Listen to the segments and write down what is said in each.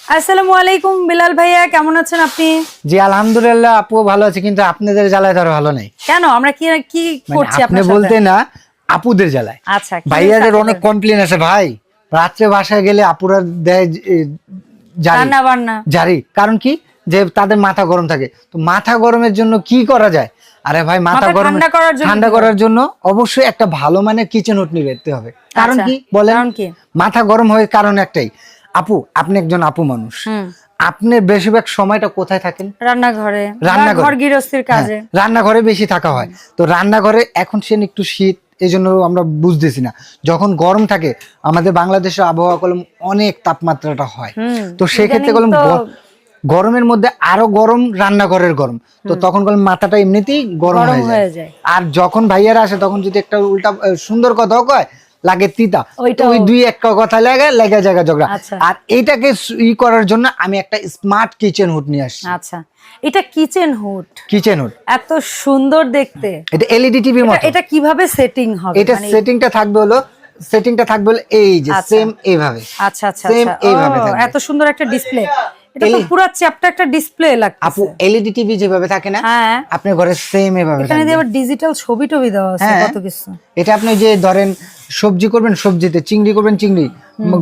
আসসালামু আলাইকুম বিলাল ভাইয়া কেমন আছেন আপনি? জি আলহামদুলিল্লাহ আপু ভালো আছে কিন্তু আপনাদের জ্বালায় ধরো ভালো নেই। কেন? আমরা কি কি মানে করছি আপনি বলতে না আপুদের জ্বালায়। আচ্ছা ভাইয়াদের অনেক কমপ্লেন আছে ভাই। রাত্রে বাসায় গেলে আপুরা দেয় জারি। কারণ কি? যে তাদের মাথা গরম থাকে। তো মাথা গরমের জন্য কি করা যায়? আরে ভাই মাথা গরম ঠান্ডা করার জন্য অবশ্যই একটা ভালো মানের কিচেন হুট নিয়ে হবে। কারণ আচ্ছা, কি বলেন? মাথা গরম হয়ে কারণ একটাই। আপু আপনি একজন আপু মানুষ। আপনি বেশিরভাগ সময়টা কোথায় থাকেন? রান্নাঘরে। রান্নাঘরে। গৃহস্থির কাজে। হ্যাঁ, রান্নাঘরে বেশি থাকা হয়। তো রান্নাঘরে এখন সে একটু শীত এই জন্য আমরা বুঝতেছি না। যখন গরম থাকে আমাদের বাংলাদেশের আবহাওয়া কলম অনেক তাপমাত্রাটা হয়। তো সেক্ষেত্রে কলম গরমের মধ্যে আরও গরম রান্নাঘরের গরম। তো তখন কলম মাথাটা এমনিতেই গরম হয়ে যায়। যায়। আর যখন ভাইয়ারা আসে তখন যদি একটা উল্টা সুন্দর কথাও কয় লাগে তিতা। ওই দুই একটা কথা লাগে লেগে জায়গা ঝগড়া। আচ্ছা। আর এইটাকে ই করার জন্য আমি একটা স্মার্ট কিচেন হুড নিয়ে আসছি। আচ্ছা। এটা কিচেন হুড? Kitchen hood. এত সুন্দর দেখতে। এটা এলইডি টিভির মতো। এটা- কীভাবে সেটিং হবে? এটা মানে- সেটিংটা থাকবে হলো সেটিংটা থাকবে হলো এই যে আচ্ছা। সেম এইভাবে আচ্ছা আচ্ছা সেম আচ্ছা। এইভাবে এত সুন্দর একটা ডিসপ্লে এটা তো পুরো চ্যাপ্টার একটা ডিসপ্লে আপু এলইডি টিভি যেভাবে থাকে না হ্যাঁ। আপনার ঘরে সেম এভাবে এখানে। আবার ডিজিটাল ছবি টবি দেওয়া আছে হ্যাঁ। কত কিছু। এটা আপনি যে ধরেন সবজি করবেন সবজিতে চিংড়ি করবেন চিংড়ি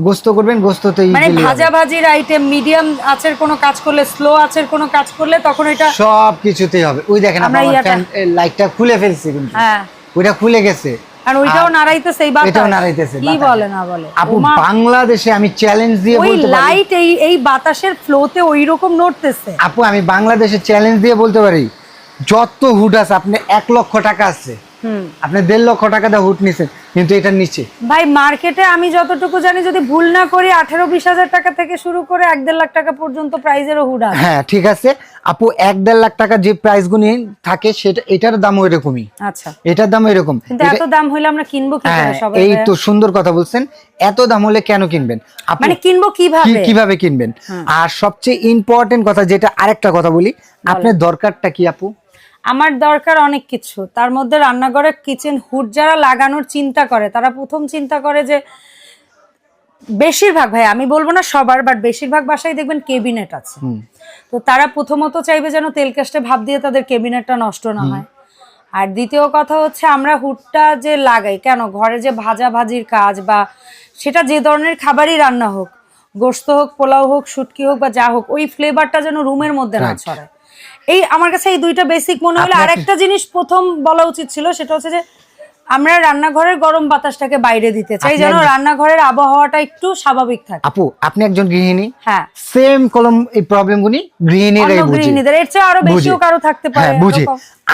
গোস্ত করবেন গোস্ততে মানে। ভাজা ভাজির আইটেম মিডিয়াম আঁচের কোনো কাজ করলে স্লো আঁচের কোনো কাজ করলে তখন এটা সব কিছুতেই হবে। ওই দেখেন আমার লাইটটা খুলে ফেলছে কিন্তু। হ্যাঁ। ওইটা খুলে গেছে। আর ওইটাও নাড়াইতেছে এই বাতাস এটাও নাড়াইতেছে, কি বলে না বলে আপু বাংলাদেশে আমি চ্যালেঞ্জ দিয়ে ওই বলতে পারি। লাইট এই এই বাতাসের ফ্লোতে ওই রকম নড়তেছে। আপু আমি বাংলাদেশে চ্যালেঞ্জ দিয়ে বলতে পারি যত হুড আছে আপনি এক লক্ষ টাকা আছে আপনি দেড় লক্ষ টাকা দিয়ে হুট নিছেন কিন্তু এটার নিচে। ভাই মার্কেটে আমি যতটুকু জানি যদি ভুল না করি আঠেরো বিশ হাজার টাকা থেকে শুরু করে এক দেড় লাখ টাকা পর্যন্ত প্রাইজেরও হুড আছে। হ্যাঁ ঠিক আছে। আপু এক দেড় লাখ টাকা যে প্রাইস গুনি থাকে সেটা এটার দাম এরকমই আচ্ছা। এটার দাম এরকম কিন্তু এত দাম হইলে আমরা কিনবো কি হ্যাঁ করে সবাই এই তো সুন্দর কথা বলছেন। এত দাম হলে কেন কিনবেন? মানে কিনবো কীভাবে? কীভাবে কিনবেন? আর সবচেয়ে ইম্পর্টেন্ট কথা যেটা আরেকটা কথা বলি আপনার দরকারটা কি আপু? আমার দরকার অনেক কিছু। তার মধ্যে রান্নাঘরে কিচেন হুড যারা লাগানোর চিন্তা করে তারা প্রথম চিন্তা করে যে বেশিরভাগ ভাই আমি বলব না সবার বাট বেশিরভাগ বাসায় দেখবেন কেবিনেট আছে। তো তারা প্রথমত চাইবে যেন তেল কাস্টে ভাব দিয়ে তাদের কেবিনেটটা নষ্ট না হয়। আর দ্বিতীয় কথা হচ্ছে আমরা হুডটা যে লাগাই কেন? ঘরে যে ভাজা ভাজির কাজ বা সেটা যে ধরনের খাবারই রান্না হোক গোস্ত হোক পোলাও হোক শুটকি হোক বা যা হোক ওই ফ্লেভারটা যেন রুমের মধ্যে না ছড়ায়। এই আমার কাছে এই দুইটা বেসিক মনে হলো আর একটা জিনিস প্রথম বলা উচিত ছিল সেটা হচ্ছে যে আমরা রান্নাঘরের গরম বাতাসটাকে বাইরে দিতে চাই যেন রান্নাঘরের আবহাওয়াটা একটু স্বাভাবিক থাকে। আপু আপনি একজন গৃহিণী। হ্যাঁ। সেম কলম এই প্রবলেম গুনি গৃহিণীরাই বুঝে। গৃহিণীদের এর চেয়ে আরও বেশিও কারও থাকতে পারে হ্যাঁ বুঝি।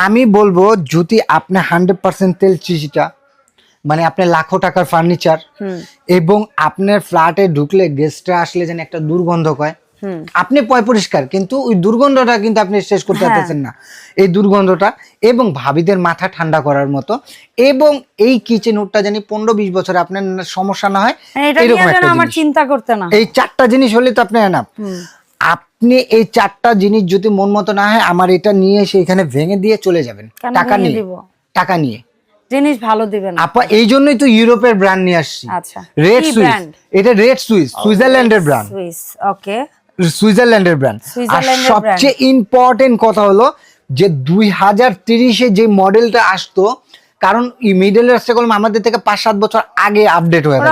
আমি বলব যদি আপনি হান্ড্রেড পার্সেন্ট তেল চিচিটা মানে আপনার লাখো টাকার ফার্নিচার এবং আপনার ফ্ল্যাটে ঢুকলে গেস্টরা আসলে যেন একটা দুর্গন্ধ কয় আপনি পয় পরিষ্কার কিন্তু ওই দুর্গন্ধটা কিন্তু আপনি শেষ করতে হ্যাঁ। পারতেছেন না। এই দুর্গন্ধটা এবং ভাবিদের মাথা ঠান্ডা করার মতো এবং এই কিচেন হুডটা জানি পনেরো বিশ বছর আপনার সমস্যা না হয় হ্যাঁ, এরকম একটা আমার। চিন্তা করতে না। এই চারটা জিনিস হলে তো আপনি এনাফ আপনি এই চারটা জিনিস যদি মন মতো না হয় আমার এটা নিয়ে এসে এখানে ভেঙে দিয়ে চলে যাবেন। টাকা নিয়ে। টাকা নিয়ে। জিনিস ভালো দিবেন আপা এই জন্যই তো ইউরোপের ব্র্যান্ড নিয়ে আসছি। আচ্ছা। রেড সুইস এটা রেড সুইস সুইজারল্যান্ডের ব্র্যান্ড সুইস ওকে সুইজারল্যান্ডের ব্র্যান্ড আর সবচেয়ে ইম্পর্টেন্ট কথা হলো যে দুই হাজার তিরিশে যে মডেলটা আসতো কারণ এই মিডল রাস্তা কলম আমাদের থেকে পাঁচ সাত বছর আগে আপডেট হয়ে থাকে।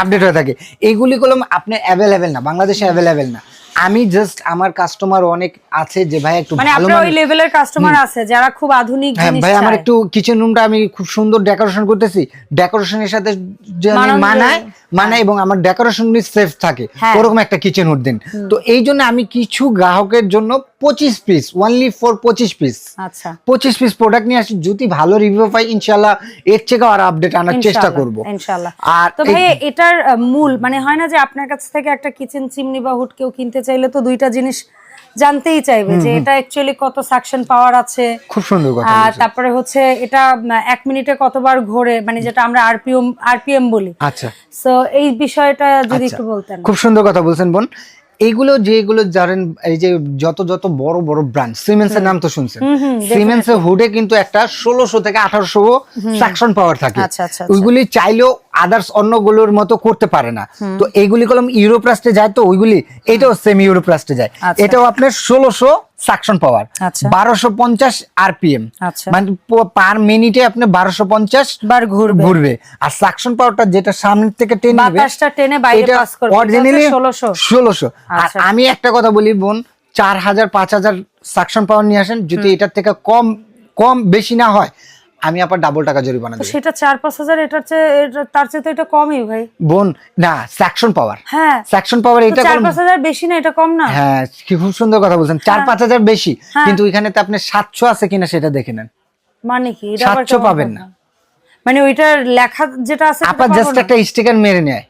আপডেট হয়ে থাকে। এইগুলি কলম আপনি অ্যাভেলেবেল না বাংলাদেশে অ্যাভেলেবেল না। আমি জাস্ট আমার কাস্টমার অনেক আছে যে ভাই একটু মানে আপনার ওই লেভেলের কাস্টমার আছে যারা খুব আধুনিক হ্যাঁ জিনিস ভাই আমার একটু কিচেন রুমটা আমি খুব সুন্দর ডেকোরেশন করতেছি। ডেকোরেশনের সাথে যেন। মানায় মানায় এবং আমার ডেকোরেশন সেফ থাকে। হ্যাঁ। ওরকম একটা কিচেন হুড দিন। তো এই জন্য আমি কিছু গ্রাহকের জন্য পঁচিশ পিস ওনলি ফর পঁচিশ পিস আচ্ছা। পঁচিশ পিস প্রোডাক্ট নিয়ে আসি যদি ভালো রিভিউ পাই ইনশাল্লাহ এর থেকে আর আপডেট আনার চেষ্টা করব। আর তো ভাই এটার মূল মানে হয় না যে আপনার কাছ থেকে একটা কিচেন চিমনি বা হুড কেউ কিনতে চাইলে তো দুইটা জিনিস জানতেই চাইবে যে এটা অ্যাকচুয়ালি কত সাকশন পাওয়ার আছে। খুব সুন্দর কথা আর তারপরে হচ্ছে এটা এক মিনিটে কতবার ঘোরে মানে যেটা আমরা আরপিএম আরপিএম বলি। আচ্ছা। সো এই বিষয়টা যদি আচ্ছা। একটু বলতেন। খুব সুন্দর কথা বলছেন বোন। এইগুলো যেগুলো জানেন এই যে যত যত বড় বড় ব্র্যান্ড সিমেন্স এর নাম তো শুনছেন। হুম, হুম, সিমেন্স এর হুডে কিন্তু একটা ষোলোশো থেকে আঠারোশো সাকশন পাওয়ার থাকে। আচ্ছা, আচ্ছা, আচ্ছা। ওইগুলি চাইলেও আদার্স অন্যগুলোর মতো করতে পারে না। তো এইগুলি কলম ইউরোপ্লাস্টে যায় তো ওইগুলি এটাও সেমি ইউরোপ্লাস্টে যায়। আচ্ছা। এটাও আপনার ষোলোশো সাকশন পাওয়ার। বারোশো পঞ্চাশ আরপিএম আচ্ছা। মানে পার মিনিটে আপনি বারোশো পঞ্চাশ বার ঘুরবে। ঘুরবে। আর সাকশন পাওয়ারটা যেটা সামনে থেকে টেনে অরিজিনালি ষোলোশো। আর আচ্ছা। আমি একটা কথা বলি বোন চার হাজার পাঁচ হাজার সাকশন পাওয়ার নিয়ে আসেন যদি এটার থেকে কম কম বেশি না হয় আমি আবার ডাবল টাকা জরিমানা দেবো। সেটা চার পাঁচ হাজার এটার চেয়ে তার চেয়ে তো এটা কমই ভাই। বোন না সাকশন পাওয়ার হ্যাঁ। সাকশন পাওয়ার এটা চার কোন- পাঁচ হাজার বেশি না এটা কম না? হ্যাঁ কি খুব সুন্দর কথা বলছেন। চার পাঁচ হাজার বেশি হ্যাঁ। কিন্তু এখানে তো আপনি সাতশো আছে কিনা সেটা দেখে নেন। মানে কি? এটা আবার সাতশো কেমন পাবেন না। মানে ওইটার লেখা যেটা আছে আপনার জাস্ট একটা স্টিকার মেরে নেয়।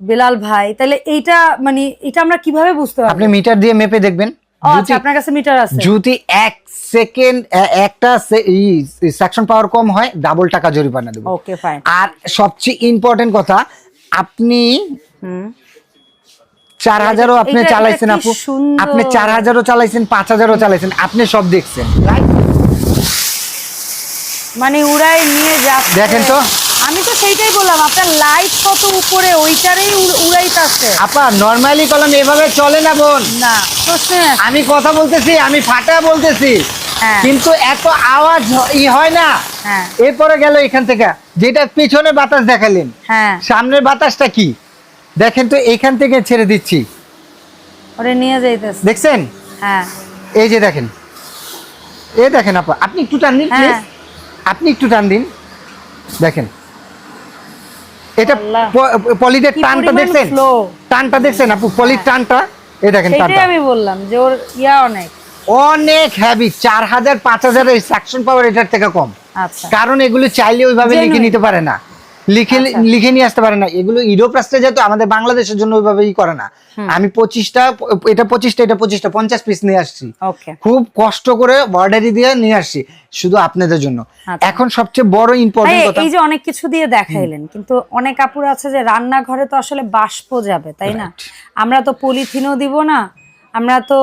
বেলাল ভাই তাহলে এইটা মানে এটা আমরা কীভাবে বুঝতে পারব? আপনি মিটার দিয়ে মেপে দেখবেন। আপনার কাছে মিটার আছে। যদি এক সেকেন্ড একটা সেকশন পাওয়ার কম হয় ডাবল টাকা জরিমানা দেবো। ওকে ফাইন আর সবচেয়ে ইম্পর্টেন্ট কথা আপনি চার হাজারও আপনি চালাইছেন আপু। আপনি চার হাজারও চালাইছেন পাঁচ হাজারও চালাইছেন আপনি সব দেখছেন। মানে উড়াই নিয়ে যাচ্ছে। দেখেন তো। আমি তো সেইটাই বললাম আপনার লাইট কত উপরে ওইটারই উড়- উড়াইতাছে। আপা নর্মালি কলম এভাবে চলে না বোন? না আমি কথা বলতেছি আমি ফাটা বলতেছি। হ্যাঁ। কিন্তু এত আওয়াজ ই হয় না। হ্যাঁ। এরপরে গেল এখান থেকে যেটা পিছনে বাতাস দেখালেন হ্যাঁ। সামনের বাতাসটা কি? দেখেন তো এখান থেকে ছেড়ে দিচ্ছি। ওরে নিয়ে যাইতেছে। দেখছেন? হ্যাঁ। এই যে দেখেন। এ দেখেন আপা আপনি একটু টান দিন। আপনি একটু টান দিন। দেখেন। এটা। পলিটের টানটা দেখছেন? টানটা দেখছেন আপু? পলির টানটা? এই দেখেন টানটা। আমি বললাম যে ওর ইয়া অনেক। অনেক হ্যাভি চার হাজার পাঁচ হাজার সাকশন পাওয়ার এটার থেকে কম। আচ্ছা। কারণ এগুলো চাইলে ওইভাবে লিখে নিতে পারে না। লিখে আচ্ছা। লিখে নিয়ে আসতে পারে না। এগুলো ইউরোপ রাষ্ট্রে যেহেতু আমাদের বাংলাদেশের জন্য ওইভাবে ই করে না। আমি পঁচিশটা এটা পঁচিশটা এটা পঁচিশটা পঞ্চাশ পিস নিয়ে আসছি। খুব কষ্ট করে বর্ডারি দিয়ে নিয়ে আসছি শুধু আপনাদের জন্য। আচ্ছা। এখন সবচেয়ে বড় ইম্পর্টেন্ট কথা এই যে অনেক কিছু দিয়ে দেখাইলেন কিন্তু অনেক আপুর আছে যে রান্নাঘরে তো আসলে বাষ্প যাবে তাই না? আমরা তো পলিথিনও দিব না আমরা তো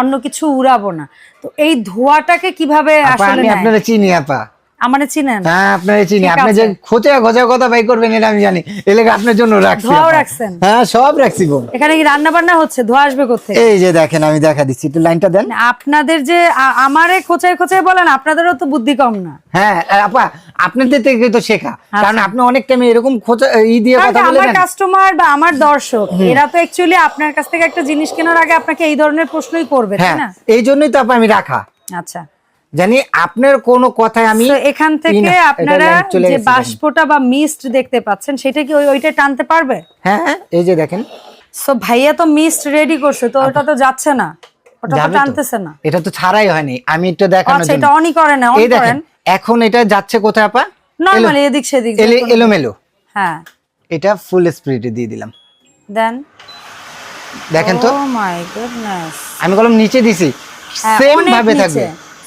অন্য কিছু উড়াবো না। তো এই ধোয়াটাকে কীভাবে আসলে আমি আপনারা চিনি আপা। আমারে চিনেন? হ্যাঁ আপনারা চিনি। আপনি যে খোঁচা গজা কথা বাই করবেন এটা আমি জানি। এলাকা আপনার জন্য রাখছি ধোঁয়াও রাখছেন? হ্যাঁ সব রাখছি বোন এখানে কি রান্না বান্না হচ্ছে? ধোয়া আসবে কোথেকে এই যে দেখেন আমি দেখা দিচ্ছি। একটু লাইনটা দেন। আপনাদের যে আমারে খোঁচায় খোঁচায় বলেন আপনাদেরও তো বুদ্ধি কম না। হ্যাঁ আপা আপনাদের থেকে তো শেখা। কারণ আপনি অনেক টাইমে এরকম খোঁচা ই দিয়ে কথা কি আমার কাস্টমার বা আমার দর্শক এরা তো অ্যাকচুয়ালি আপনার কাছ থেকে একটা জিনিস কেনার আগে আপনাকে এই ধরনের প্রশ্নই করবে তাই হ্যাঁ না? এই জন্যই তো আপা আমি রাখা। আচ্ছা। জানি আপনার কোনো কথায় আমি এখান থেকে আপনারা যে বাষ্পটা বা মিস্ট দেখতে পাচ্ছেন সেটা কি ওই ওইটা টানতে পারবে? হ্যাঁ হ্যাঁ এই যে দেখেন। সো ভাইয়া তো মিস্ট রেডি করছে তো ওটা তো যাচ্ছে না। ওটা তো টানতেছে না। এটা তো ছাড়াই হয়নি আমি একটু দেখানোর আচ্ছা এটা অনই করে না অন দেখেন করেন। এখন এটা যাচ্ছে কোথায় আপা? নরমালি এদিক সেদিক এলোমেলো। হ্যাঁ। এটা ফুল স্পিডে দিয়ে দিলাম। দেন দেখেন তো। ও মাই গুডনেস আমি বললাম নিচে দিছি। হ্যাঁ, সেম ভাবে থাকবে।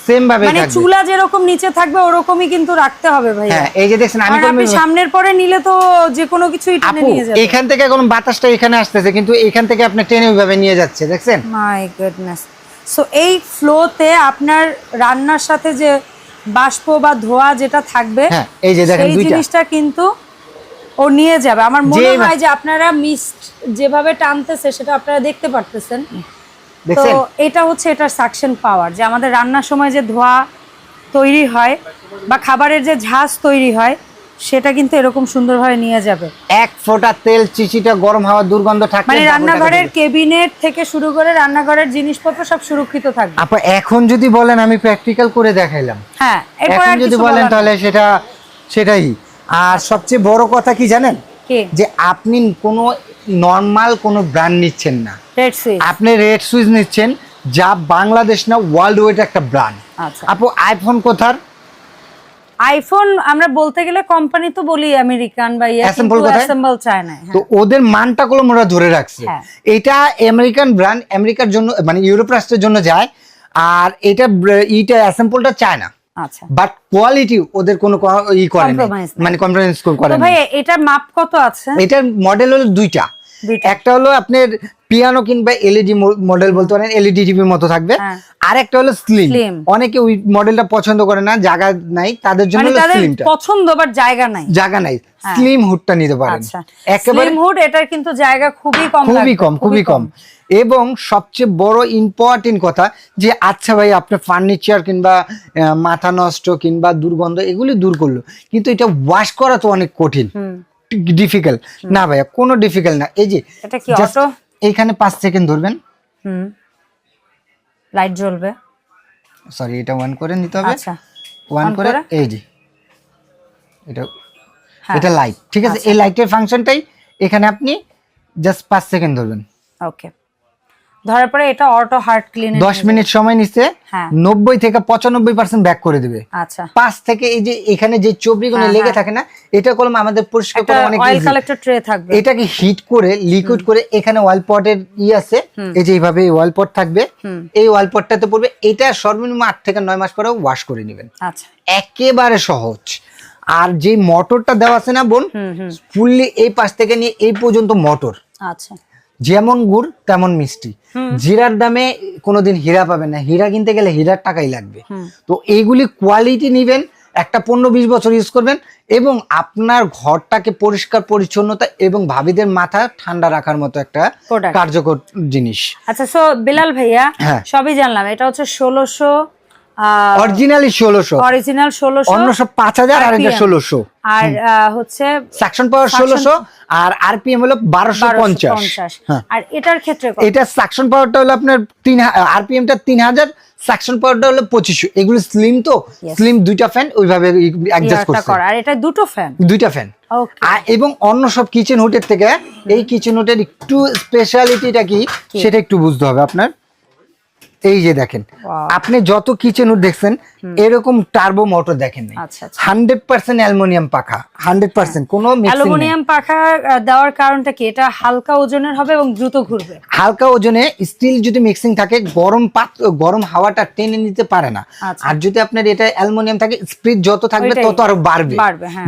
সেম ভাবে মানে চুলা যেরকম নিচে থাকবে ওরকমই কিন্তু রাখতে হবে ভাইয়া। হ্যাঁ এই যে দেখছেন আমি আপনি সামনের পরে নিলে তো যে কোনো কিছুই টেনে নিয়ে যাবে। এখান থেকে এখন বাতাসটা এখানে আসতেছে কিন্তু এখান থেকে আপনি টেনে ওইভাবে নিয়ে যাচ্ছে দেখছেন? মাই গুডনেস সো এই ফ্লোতে আপনার রান্নার সাথে যে বাষ্প বা ধোয়া যেটা থাকবে হ্যাঁ, এই যে দেখেন দুইটা। জিনিসটা কিন্তু ও নিয়ে যাবে। আমার মনে হয় যে আপনারা মিস্ট যেভাবে টানতেছে সেটা আপনারা দেখতে পারতেছেন। তো এটা হচ্ছে এটার সাকশন পাওয়ার যে আমাদের রান্নার সময় যে ধোয়া তৈরি হয় বা খাবারের যে ঝাঁজ তৈরি হয় সেটা কিন্তু এরকম সুন্দরভাবে নিয়ে যাবে। এক ফোঁটা তেল চিচিটা গরম হাওয়া দুর্গন্ধ থাকলে মানে রান্নাঘরের কেবিনেট থেকে শুরু করে রান্নাঘরের জিনিসপত্র সব সুরক্ষিত থাকবে। আপা এখন যদি বলেন আমি প্র্যাকটিক্যাল করে দেখাইলাম। হ্যাঁ এখন যদি বলেন তাহলে সেটা সেটাই। আর সবচেয়ে বড় কথা কি জানেন? যে আপনি কোনো নর্মাল কোনো ব্র্যান্ড নিচ্ছেন না। আপনি রেড সুইচ নিচ্ছেন যা বাংলাদেশ না ওয়ার্ল্ড ওয়াইড একটা ব্র্যান্ড আচ্ছা। আপু আইফোন কোথার? আইফোন আমরা বলতে গেলে কোম্পানি তো বলি আমেরিকান বা? অ্যাসেম্বল চায় না হ্যাঁ। তো ওদের মানটা কলম ওরা ধরে রাখছে। হ্যাঁ। এটা আমেরিকান ব্র্যান্ড আমেরিকার জন্য মানে ইউরোপ রাষ্ট্রের জন্য যায় আর এটা ইটা অ্যাসেম্বলটা চায় না। আচ্ছা। বাট কোয়ালিটি ওদের কোনো ই করে না মানে কম্প্রোমাইজ করে না ভাই এটার মাপ কত আছে? এটার মডেল হলো দুইটা। একটা হলো আপনার পিয়ানো কিংবা এলইডি মডেল বলতে পারেন এলইডি টিভির মতো থাকবে। হ্যাঁ। আর একটা হলো স্লিম অনেকে ওই মডেলটা পছন্দ করে না জায়গা নাই তাদের জন্য মানে স্লিমটা পছন্দ বাট জায়গা নাই। জায়গা নাই। স্লিম হুডটা নিতে পারেন। আচ্ছা। একেবারে স্লিম হুড এটার কিন্তু জায়গা খুবই কম খুবই কম খুবই কম। এবং সবচেয়ে বড় ইম্পর্টেন্ট কথা যে আচ্ছা ভাই আপনার ফার্নিচার কিংবা মাথা নষ্ট কিংবা দুর্গন্ধ এগুলি দূর করল। কিন্তু এটা ওয়াশ করা তো অনেক কঠিন। ডিফিকাল্ট না ভাইয়া কোনো ডিফিকাল্ট না। এই যে এটা কি অটো এইখানে পাঁচ সেকেন্ড ধরবেন। হুম। লাইট জ্বলবে। সরি এটা ওয়ান করে নিতে হবে। আচ্ছা। ওয়ান করে? এই যে। এটা হ্যাঁ। এটা লাইট ঠিক আছে? এই লাইটের ফাংশনটাই এখানে আপনি জাস্ট পাঁচ সেকেন্ড ধরবেন। ওকে ধরার পরে এটা অটো হার্ট ক্লিন দশ মিনিট সময় নিচ্ছে হ্যাঁ। নব্বই থেকে পঁচানব্বই পার্সেন্ট ব্যাক করে দিবে। আচ্ছা। পাঁচ থেকে এই যে এখানে যে চবড়িগুলো হ্যাঁ, লেগে হ্যাঁ। থাকে না এটা কলম আমাদের পরিষ্কার করা অনেক অয়েল কালেক্টর ট্রে থাকবে। এটাকে হিট করে লিকুইড করে এখানে পটের ই আছে এই যে এইভাবে ওয়াল পট থাকবে এই ওয়াল পটটাতে পড়বে এটা সর্বনিম্ন আট থেকে নয় মাস পরেও ওয়াশ করে নেবেন। আচ্ছা। একেবারে সহজ। আর যে মোটরটা দেওয়া আছে না বোন ফুললি এই পাশ থেকে নিয়ে এই পর্যন্ত মোটর আচ্ছা। যেমন গুড় তেমন মিষ্টি। জিরার দামে কোনোদিন হীরা পাবেন না। হীরা কিনতে গেলে হীরার টাকাই লাগবে। তো এইগুলি কোয়ালিটি নিবেন একটা পনেরো বিশ বছর ইউজ করবেন এবং আপনার ঘরটাকে পরিষ্কার পরিচ্ছন্নতা এবং ভাবিদের মাথা ঠান্ডা রাখার মতো একটা কার্যকর জিনিস। আচ্ছা সো বিলাল ভাইয়া হ্যাঁ। সবই জানলাম। এটা হচ্ছে ষোলোশো অরিজিনালি ষোলোশো। অরিজিনাল ষোলোশো অন্য সব পাঁচ হাজার আর এটা RPM ষোলোশো। আর হচ্ছে সাকশন পাওয়ার Suction- ষোলোশো আর আরপিএম হলো বারোশো 1250 পঞ্চাশ। হ্যাঁ। আর এটার ক্ষেত্রে কত? এটা সাকশন পাওয়ারটা হলো আপনার তিন আরপিএমটা তিন হাজার সাকশন পাওয়ারটা হলো পঁচিশশো। এগুলো স্লিম তো? স্লিম দুইটা ফ্যান ওইভাবে অ্যাডজাস্ট করছে। আর এটা দুটো ফ্যান দুইটা ফ্যান এবং অন্য সব কিচেন হুটের থেকে এই কিচেন হুটের একটু স্পেশালিটিটা কি? সেটা একটু বুঝতে হবে আপনার। এই যে দেখেন আপনি যত কিচেন দেখছেন এরকম টার্বো মোটর দেখেন আচ্ছা, আচ্ছা। হান্ড্রেড পার্সেন্ট অ্যালুমিনিয়াম পাখা হান্ড্রেড পার্সেন্ট কোনো অ্যালুমিনিয়াম পাখা দেওয়ার কারণটা কি? এটা হালকা ওজনের হবে এবং দ্রুত ঘুরবে? হালকা ওজনে স্টিল যদি মিক্সিং থাকে গরম পাত গরম হাওয়াটা টেনে নিতে পারে না। আচ্ছা। আর যদি আপনার এটা অ্যালুমিনিয়াম থাকে স্পিড যত থাকবে তত আরও বাড়বে। বাড়বে, হ্যাঁ।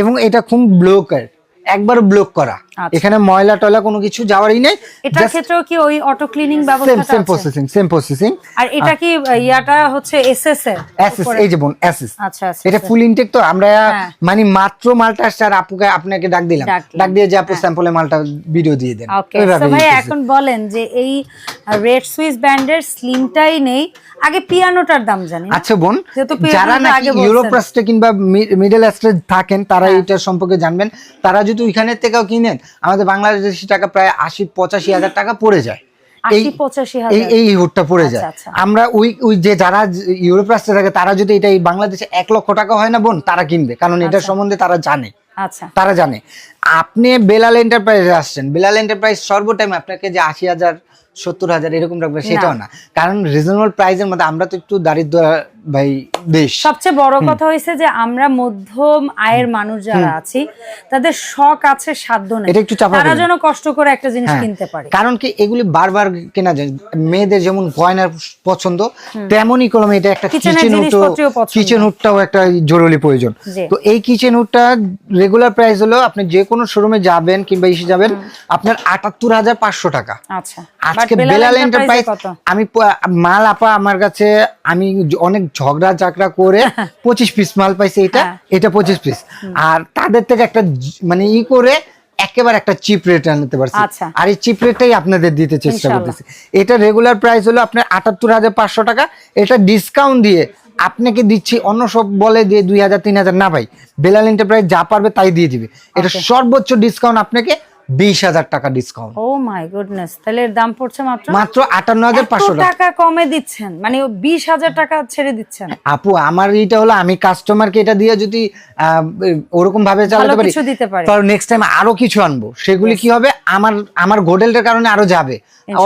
এবং এটা খুব ব্লকের একবার ব্লক করা। আচ্ছা। এখানে ময়লা টয়লা কোনো কিছু যাওয়ারই নেই এটার ক্ষেত্রেও কি ওই অটো ক্লিনিং সেম ব্যবস্থাটা সেম প্রসেসিং সেম প্রসেসিং আর এটা কি ইয়াটা হচ্ছে এসএস এর উপরে? এই যে বোন অ্যাসেস আচ্ছা আচ্ছা এটা ফুল ইনটেক তো আমরা হ্যাঁ। মানে মাত্র মালটা আসছে আর আপুকে আপনাকে ডাক দিলাম। ডাক দিয়ে যে আপু স্যাম্পলে মালটা ভিডিও দিয়ে দেন। ওকে তো ভাই এখন বলেন যে এই রেড সুইস ব্যান্ডের স্লিমটাই নেই আগে পিয়ানোটার দাম জানি আচ্ছা বোন যারা নাকি। ইউরোপ রাষ্ট্রে কিংবা মিডল রাষ্ট্রে থাকেন তারা হ্যাঁ। এটার সম্পর্কে জানবেন। তারা যদি ওইখানের থেকেও কিনেন আমাদের বাংলাদেশি টাকা প্রায় আশি পঁচাশি হাজার টাকা পড়ে যায়। এই আশি পঁচাশি এই এই পড়ে আচ্ছা, যায়। আচ্ছা। আমরা ওই ওই যে যারা ইউরোপ রাষ্ট্রে থাকে তারা যদি এটা বাংলাদেশে এক লক্ষ টাকা হয় না বোন তারা কিনবে। কারণ এটার আচ্ছা। সম্বন্ধে তারা জানে। আচ্ছা। তারা জানে। আপনি বেলাল এন্টারপ্রাইজে আসছেন। বেলাল এন্টারপ্রাইজ সর্বটাইম আপনাকে যে আশি হাজার সত্তর হাজার এরকম রাখবে সেটাও না। কারণ রিজনেবল প্রাইসের মধ্যে আমরা তো একটু দারিদ্র ভাই দেশ সবচেয়ে বড় কথা হয়েছে যে আমরা মধ্যম আয়ের মানুষ যারা আছি তাদের শখ আছে সাধ্য নেই। এটা একটু চাপা তারা যেন কষ্ট করে একটা জিনিস হ্যাঁ, কিনতে পারে। কারণ কি এগুলি বারবার কেনা যায়। মেয়েদের যেমন গয়নার পছন্দ তেমনই কলমে এটা একটা কিচেন পছন্দ। কিচেন হুডটাও একটা জরুরি প্রয়োজন। তো এই কিচেন হুডটা রেগুলার প্রাইস হলো আপনি যে কোনো শোরুমে যাবেন কিংবা ইসে যাবেন আপনার আটাত্তর হাজার পাঁচশো টাকা। আচ্ছা। আজকে বেলাল এন্টারপ্রাইজ আমি মাল আপা আমার কাছে আমি অনেক ঝগড়া চাকরা করে পঁচিশ পিস মাল পাইছি এটা হ্যাঁ। এটা পঁচিশ পিস আর তাদের থেকে একটা মানে ই করে একেবারে একটা চিপ রেট আনতে পারছি। আচ্ছা। আর এই চিপ রেটটাই আপনাদের দিতে চেষ্টা। করতেছি। এটা রেগুলার প্রাইস হলো আপনার আটাত্তর হাজার পাঁচশো টাকা। এটা ডিসকাউন্ট দিয়ে আপনাকে দিচ্ছি অন্য সব বলে যে দুই হাজার তিন হাজার না ভাই বেলাল এন্টারপ্রাইজ যা পারবে তাই দিয়ে দিবে। এটা সর্বোচ্চ ডিসকাউন্ট আপনাকে বিশ হাজার টাকা ডিসকাউন্ট ও মাই গুডনেস তাহলে এর দাম পড়ছে মাত্র? মাত্র আটান্ন হাজার পাঁচশো টাকা। কমে দিচ্ছেন মানে বিশ হাজার টাকা ছেড়ে দিচ্ছেন। আপু আমার এইটা হলো আমি কাস্টমারকে এটা দিয়ে যদি ওরকম ভাবে চালাতে পারি দিতে পারি। তাহলে নেক্সট টাইম আরও কিছু আনব। সেগুলি কি হবে? আমার আমার গোডেলটার কারণে আরও যাবে।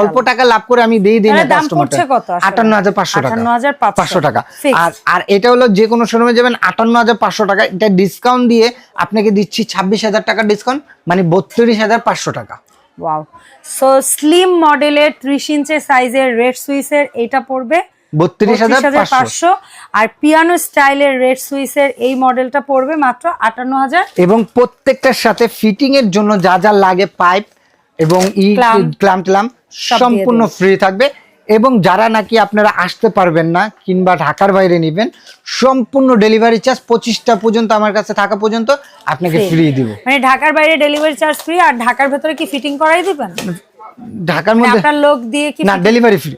অল্প টাকা লাভ করে আমি দিয়ে দিই না কাস্টমারটা? আটান্ন হাজার পাঁচশো টাকা। পাঁচশো। টাকা। আর আর এটা হলো যে কোনো শোরুমে যাবেন আটান্ন হাজার পাঁচশো টাকা। এটা ডিসকাউন্ট দিয়ে আপনাকে দিচ্ছি ছাব্বিশ হাজার টাকা ডিসকাউন্ট মানে বত্রিশ পাঁচশো টাকা। ওয়াও সো স্লিম মডেলের ত্রিশ ইঞ্চের সাইজের রেড সুইসের এটা পড়বে বত্রিশ হাজার পাঁচশো। পাঁচশো। আর পিয়ানো স্টাইলের রেড সুইসের এই মডেলটা পড়বে মাত্র আটান্ন হাজার। এবং প্রত্যেকটার সাথে ফিটিং এর জন্য যা যা লাগে পাইপ এবং ই। ক্লাম সম্পূর্ণ ফ্রি থাকবে। এবং যারা নাকি আপনারা আসতে পারবেন না কিংবা ঢাকার বাইরে নেবেন সম্পূর্ণ ডেলিভারি চার্জ পঁচিশটা পর্যন্ত আমার কাছে থাকা পর্যন্ত আপনাকে ফ্রি দিব। মানে ঢাকার বাইরে ডেলিভারি চার্জ ফ্রি আর ঢাকার ভেতরে কি ফিটিং করাই দিবেন? ঢাকার মানে মধ্যে আপনার লোক দিয়ে কি না ডেলিভারি ফ্রি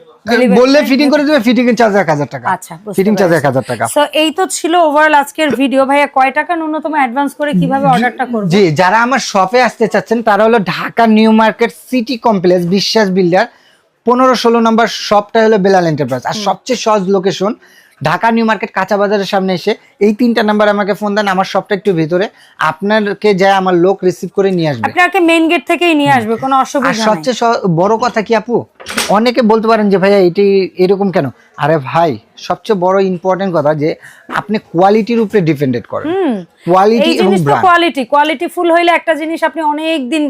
বললে ফিটিং করে দেবে ফিটিং এর চার্জ এক হাজার টাকা। আচ্ছা ফিটিং চার্জ এক পেরেছি। হাজার টাকা। So, এই তো ছিল ওভারঅল আজকের ভিডিও ভাইয়া কয় টাকা ন্যূনতম অ্যাডভান্স করে কীভাবে অর্ডারটা করব? জি যারা আমার শপে আসতে চাচ্ছেন তারা হলো Dhaka new market city complex Biswas builder পনেরো ষোলো নম্বর শপটা হলো বেলাল এন্টারপ্রাইজ আর সবচেয়ে সহজ লোকেশন ঢাকা নিউ মার্কেট, কাঁচা বাজারের সামনে এসে এই তিনটা নাম্বার আমাকে ফোন দেন আমার শপটা একটু ভিতরে। আপনাকে যায় আমার লোক রিসিভ করে নিয়ে আসবে। আপনাকে মেইন গেট থেকেই নিয়ে আসবে কোনো অসুবিধা নেই। সবচেয়ে বড় কথা কি আপু? অনেকে বলতে পারেন যে ভাইয়া এটি এরকম কেন? আরে ভাই সবচেয়ে বড় ইম্পর্টেন্ট কথা যে আপনি কোয়ালিটির উপরে ডিপেন্ডেড করেন। কোয়ালিটি এবং ব্র্যান্ড কোয়ালিটি কোয়ালিটি ফুল হইলে একটা জিনিস আপনি অনেক দিন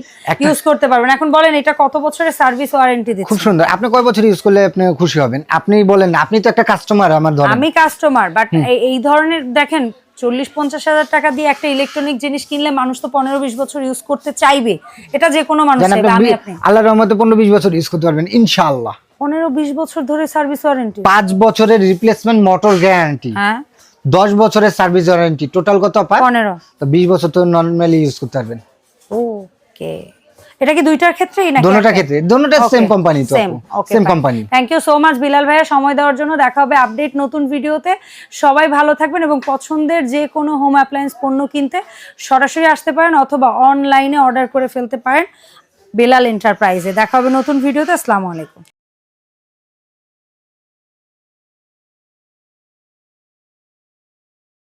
ইউজ করতে পারবেন। এখন বলেন এটা কত বছরের সার্ভিস ওয়ারেন্টি দিচ্ছে খুব সুন্দর। আপনি কয় বছর ইউজ করলে আপনি খুশি হবেন? আপনি বলেন আপনি তো একটা কাস্টমার আমার ধরেন। আমি কাস্টমার বাট এই ধরনের দেখেন চল্লিশ পঞ্চাশ হাজার টাকা দিয়ে একটা ইলেকট্রনিক জিনিস কিনলে মানুষ তো পনেরো বিশ বছর ইউজ করতে চাইবে। এটা যে কোনো মানুষ আল্লাহর রহমতে পনেরো বিশ বছর ইউজ করতে পারবেন ইনশাআল্লাহ। পনেরো বিশ বছর ধরে সার্ভিস ওয়ারেন্টি পাঁচ বছরের রিপ্লেসমেন্ট মোটর গ্যারান্টি হ্যাঁ। দশ বছরের সার্ভিস ওয়ারেন্টি টোটাল কত? পায় পনেরো। তো বিশ বছর তো নর্মালি ইউজ করতে পারবেন। ওকে এটা কি দুইটার ক্ষেত্রেই নাকি দোনোটা ক্ষেত্রে। দোনোটা সেম কোম্পানি তো। Same company thank you so much Bilal ভাইয়া। সময় দেওয়ার জন্য দেখা হবে আপডেট নতুন ভিডিওতে সবাই ভালো থাকবেন এবং পছন্দের যে কোনো হোম অ্যাপ্লায়েন্স পণ্য কিনতে সরাসরি আসতে পারেন অথবা অনলাইনে অর্ডার করে ফেলতে পারেন। বেলাল এন্টারপ্রাইজে দেখা হবে নতুন ভিডিওতে আসসালামু আলাইকুম।